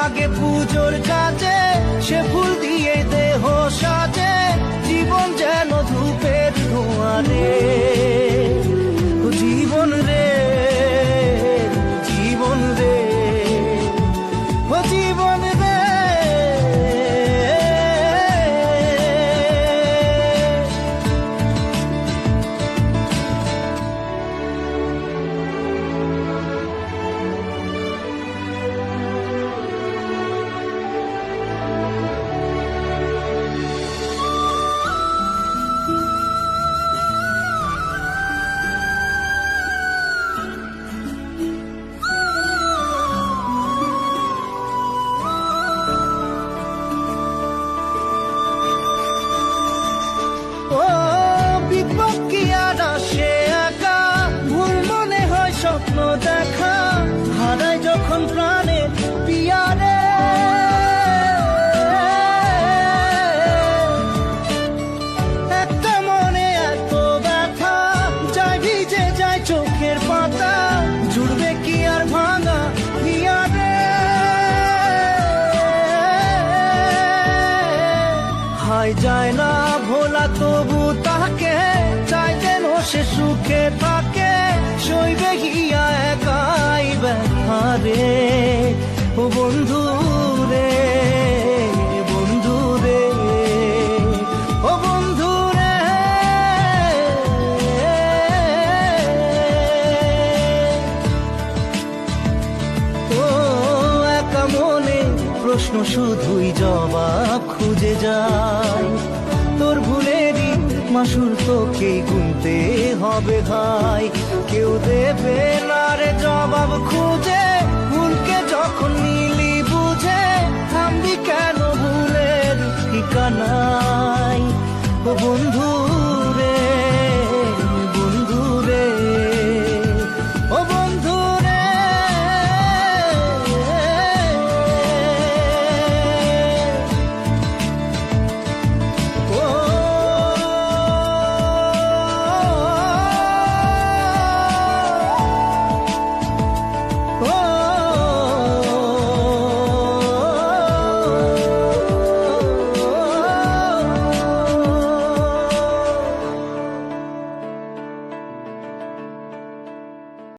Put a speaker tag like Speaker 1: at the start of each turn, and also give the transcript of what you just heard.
Speaker 1: লাগে পুজোর কাজে সে ফুল দিয়ে দেহ সাজে জীবন যেন হাই যায় না ভোলা, তবু তাকে চাই যেন সে সুখে থাকে। সইবে গিয়া একাই ব্যথা রে। ও বন্ধু রে বন্ধু রে, ও বন্ধু রে। একা মনে প্রশ্ন শুধুই জবাব খুঁজে তোর আসুন তো কে গুনতে হবে ভাই। কেউ দেবে না রে জবাব খুঁজে, ভুলকে যখন নিলি বুঝে, থামবি কেন ভুলের ঠিকানাই বন্ধু